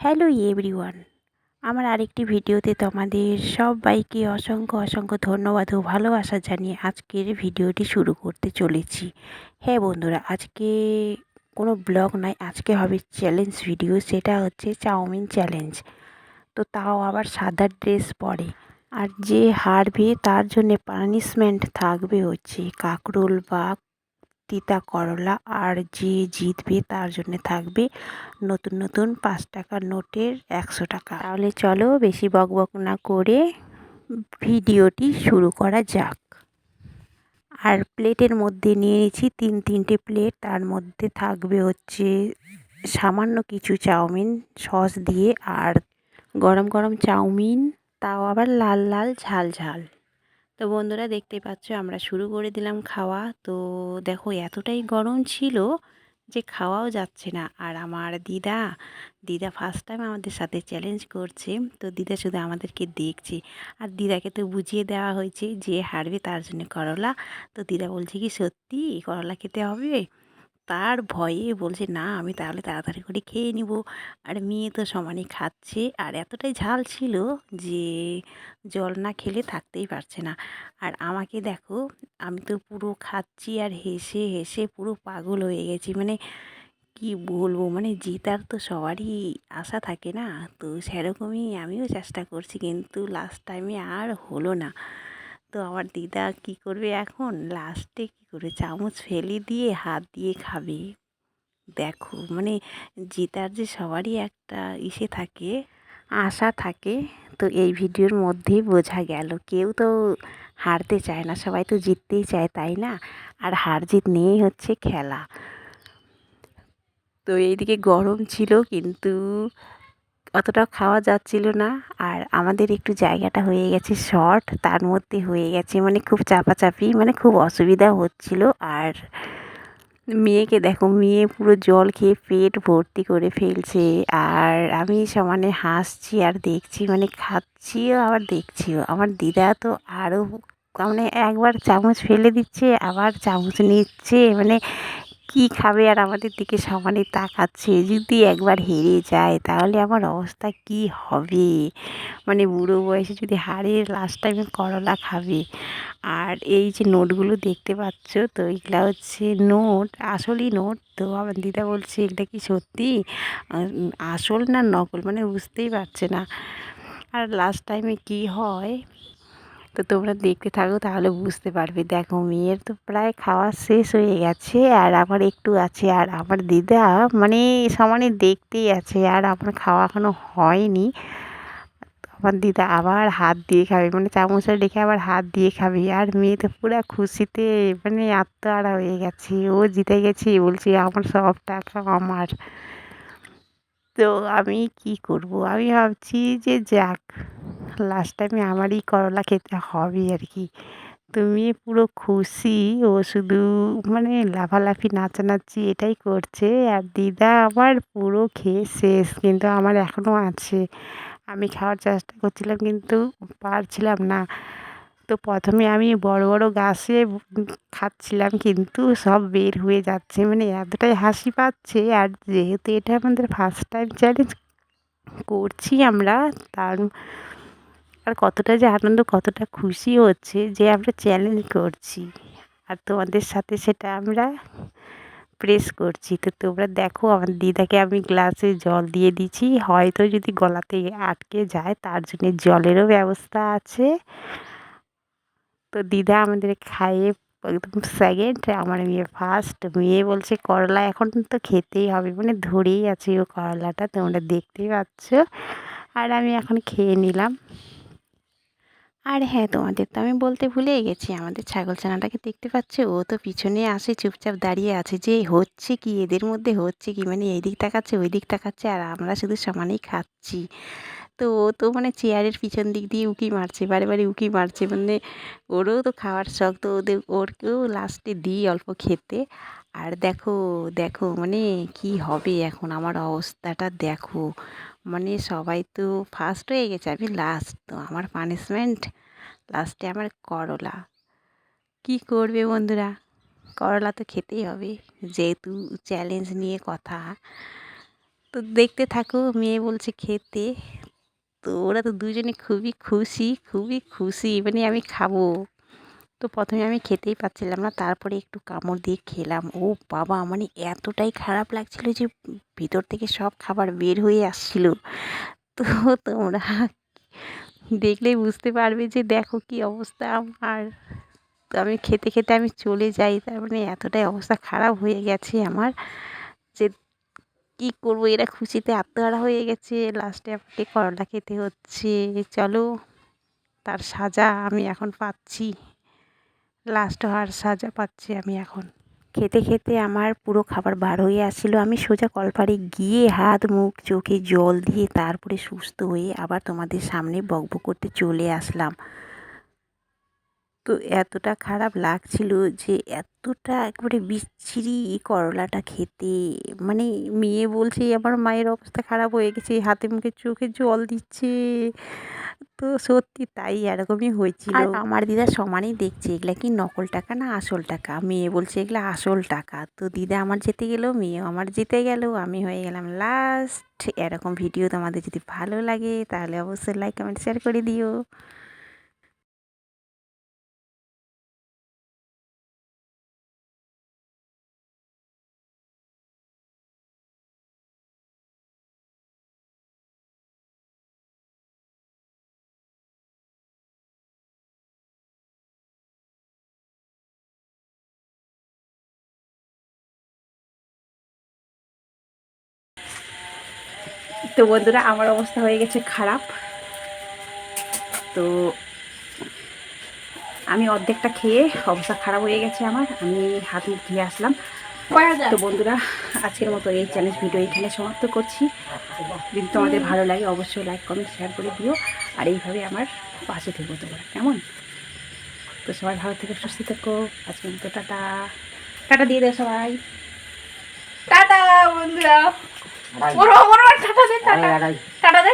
Hello everyone আমার আরেকটি ভিডিওতে তোমাদের সবাইকে অসংখ্য অসংখ্য ধন্যবাদ ও ভালোবাসা জানিয়ে আজকের ভিডিওটি শুরু করতে চলেছি। হ্যাঁ বন্ধুরা, আজকে কোনো ব্লগ নয়, আজকে হবে চ্যালেঞ্জ ভিডিও সেটা হচ্ছে চাউমিন চ্যালেঞ্জ তো তাও আবার সাদা ড্রেস পরে। আর যে হারবে তার জন্যে পানিশমেন্ট থাকবে হচ্ছে কাকরোল বা তিতা করলা আর যে জিতবে তার জন্য থাকবে নতুন নতুন পাঁচ টাকার নোটের একশো টাকা। তাহলে চলো বেশি বক বক না করে ভিডিওটি শুরু করা যাক। আর প্লেটের মধ্যে নিয়ে নিয়েছি তিন তিনটে প্লেট, তার মধ্যে থাকবে হচ্ছে সামান্য কিছু চাউমিন সস দিয়ে আর গরম গরম চাউমিন, তাও আবার লাল লাল ঝাল ঝাল। তো বন্ধুরা দেখতেই পাচ্ছ আমরা শুরু করে দিলাম খাওয়া। তো দেখো এতটাই গরম ছিল যে খাওয়াও যাচ্ছে না। আর আমার দিদা দিদা ফার্স্ট টাইম আমাদের সাথে চ্যালেঞ্জ করছে। তো দিদা শুধু আমাদেরকে দেখছে। আর দিদাকে তো বুঝিয়ে দেওয়া হয়েছে যে হারবে তার জন্য করলা। তো দিদা বলছে কি, সত্যি করলা খেতে হবে? তার ভয়ে বলছে, না, আমি তাহলে তাড়াতাড়ি করে খেয়ে নিব। আর মেয়ে তো সমানে খাচ্ছে। আর এতটাই ঝাল ছিল যে জল না খেলে থাকতেই পারছে না। আর আমাকে দেখো, আমি তো পুরো খাচ্ছি আর হেসে হেসে পুরো পাগল হয়ে গেছি। মানে কি বলব মানে জেতার তো সবারই আশা থাকে না। তো সেরকমই আমিও চেষ্টা করছি, কিন্তু লাস্ট টাইমে আর হলো না। তো আমার দিদা কি করবে এখন? লাস্টে কি করে? চামচ ফেলে দিয়ে হাত দিয়ে খাবে। দেখো মানে জেতার যে সবারই একটা ইসে থাকে, আশা থাকে। তো এই ভিডিওর মধ্যেই বোঝা গেল, কেউ তো হারতে চায় না, সবাই তো জিততেই চায়, তাই না? আর হার জিত নিয়েই হচ্ছে খেলা। তো এইদিকে গরম ছিল, কিন্তু অতটা খাওয়া যাচ্ছিল না। আর আমাদের একটু জায়গাটা হয়ে গেছে শর্ট, তার মধ্যে হয়ে গেছে মানে খুব চাপাচাপি মানে খুব অসুবিধা হচ্ছিল। আর মেয়েকে দেখো, মেয়ে পুরো জল খেয়ে পেট ভর্তি করে ফেলছে। আর আমি সমানে হাসছি আর দেখছি মানে খাচ্ছিও আবার দেখছিও। আমার দিদা তো আরও মানে একবার চামচ ফেলে দিচ্ছে, আবার চামচ নিচ্ছে মানে কি খাবে আর আমাদের দিকে সমানে তাকাচ্ছে? যদি একবার হেরে যায়, তাহলে আমার অবস্থা কি হবে? মানে বুড়ো বয়সে যদি হারে লাস্ট টাইমে করলা খাবে। আর এই যে নোটগুলো দেখতে পাচ্ছ, তো এগুলা হচ্ছে নোট আসলই নোট তো। আমার দিদা বলছে, এগুলা কি সত্যি? আসল না নকল? মানে বুঝতেই পারছে না। আর লাস্ট টাইমে কি হয়? তো তোমরা দেখতে থাকো, তাহলে বুঝতে পারবে। দেখো, মেয়ের তো প্রায় খাওয়া শেষ হয়ে গেছে, আর আমার একটু আছে, আর আমার দিদা মানে সমানে দেখতেই আছে, আর আমার খাওয়া এখনও হয়নি। আমার দিদা আবার হাত দিয়ে খাবে মানে চামচটা রেখে আবার হাত দিয়ে খাবে, আর মেয়ে তো পুরো খুশিতে মানে আত্মহারা হয়ে গেছে, ও জিতে গেছে, বলছে আমার সব টাকা আমার। তো আমি কি করব? আমি ভাবছি যে যাক লাস্ট টাইমে আমারই করলা খেতে হবে আর কি তুমি পুরো খুশি, ও শুধু মানে লাফালাফি, নাচানাচি এটাই করছে। আর দিদা আমার পুরো খেয়ে শেষ, কিন্তু আমার এখনও আছে। আমি খাওয়ার চেষ্টা করছিলাম, কিন্তু পারছিলাম না। তো প্রথমে আমি বড় বড় গাছে খাচ্ছিলাম কিন্তু সব বের হয়ে যাচ্ছে। মানে এতটাই হাসি পাচ্ছে। আর যেহেতু এটা আমাদের ফার্স্ট টাইম চ্যালেঞ্জ করছি আমরা, তার আর কতটা যে আনন্দ, কতটা খুশি হচ্ছে যে আমরা চ্যালেঞ্জ করছি। আর তোমাদের সাথে সেটা আমরা প্রেস করছি। তো তোমরা দেখো, আমার দিদাকে আমি গ্লাসে জল দিয়ে দিচ্ছি। হয়তো যদি গলাতে আটকে যায়, তার জন্য জলেরও ব্যবস্থা আছে। তো দিদা আমাদের খাইয়ে একদম সেকেন্ড আমার মেয়ে ফার্স্ট মেয়ে বলছে, করলা এখন তো খেতেই হবে। মানে ধরেই আছে ও করলাটা, তোমরা দেখতেই পাচ্ছ। আর আমি এখন খেয়ে নিলাম। আর হ্যাঁ তোমাদের তো আমি বলতে ভুলেই গেছি, আমাদের ছাগল ছানাটাকে দেখতে পাচ্ছে? ও তো পিছনে আসে, চুপচাপ দাঁড়িয়ে আছে যে, হচ্ছে কি? এদের মধ্যে হচ্ছে কি? মানে এই দিক তাকাচ্ছে ওই দিক তাকাচ্ছে, আর আমরা শুধু সমানেই খাচ্ছি। তো ও তো মানে চেয়ারের পিছন দিক দিয়ে উকি মারছে, বারে বারে উকি মারছে। মানে ওরও তো খাওয়ার শখ, তো ওদের, ওরকেও লাস্টে দিই অল্প খেতে। আর দেখো দেখো মানে কি হবে এখন? আমার অবস্থাটা দেখো। মানে সবাই তো ফার্স্ট হয়ে গেছে, আমি লাস্ট তো। আমার পানিশমেন্ট লাস্টে আমার করলা। কি করবে বন্ধুরা? করলা তো খেতেই হবে, যেহেতু চ্যালেঞ্জ নিয়ে কথা। তো দেখতে থাকো, মেয়ে বলছে খেতে। তো ওরা তো দুজনে খুবই খুশি খুবই খুশি। মানে আমি খাব। তো প্রথমে আমি খেতেই পাচ্ছিলাম না, তারপরে একটু কামড় দিয়ে খেলাম। ও বাবা মানে এতটাই খারাপ লাগছিল যে ভিতর থেকে সব খাবার বের হয়ে আসছিল। তো তোমরা দেখলেই বুঝতে পারবে যে দেখো কি অবস্থা আমার। তো আমি খেতে খেতে আমি চলে যাই, তার মানে এতটাই অবস্থা খারাপ হয়ে গেছে আমার যে কী করব? এরা খুশিতে আত্মহারা হয়ে গেছে। লাস্টে আমাকে করলা খেতে হচ্ছে। চলো, তার সাজা আমি এখন পাচ্ছি। লাস্ট হওয়ার সাজা পাচ্ছি আমি এখন। খেতে খেতে আমার পুরো খাবার বার হয়ে আসছিল আমি সোজা কলপাড়ে গিয়ে হাত, মুখ, চোখে জল দিয়ে তারপরে সুস্থ হয়ে আবার তোমাদের সামনে বকবক করতে চলে আসলাম। তো এতটা খারাপ লাগছিল যে এতটা একবারে বিচ্ছিরি করলাটা খেতে। মানে মেয়ে বলছে, আমার মায়ের অবস্থা খারাপ হয়ে গেছে, হাতে মুখে চোখে জল দিচ্ছে। তো সত্যি তাই এরকমই হয়েছিল। আমার দিদা সমানই দেখছে, এগুলা কি নকল টাকা না আসল টাকা? মেয়ে বলছে, এগুলা আসল টাকা। তো দিদা আমার যেতে গেলেও মেয়েও আমার যেতে গেল, আমি হয়ে গেলাম লাস্ট এরকম ভিডিও তোমাদের যদি ভালো লাগে, তাহলে অবশ্যই লাইক কমেন্ট শেয়ার করে দিও। তো বন্ধুরা আমার অবস্থা হয়ে গেছে খারাপ। তো আমি অর্ধেকটা খেয়ে অবস্থা খারাপ হয়ে গেছে আমার। আমি হাত মুখ ধুয়ে আসলাম। তো বন্ধুরা আজকের মতো এই চ্যালেঞ্জ ভিডিও এখানে সমাপ্ত করছি। যদি তোমাদের ভালো লাগে অবশ্যই লাইক কমেন্ট শেয়ার করে দিও। আর এইভাবে আমার পাশে থেকো তোমরা। কেমন? তো সবাই ভালো থেকে সুস্থ থেকো। আজকের মতো টাটা। টাটা দিয়ে দেয় সবাই। টাটা বন্ধুরা। টাটা দে টাটা। টাটা দে।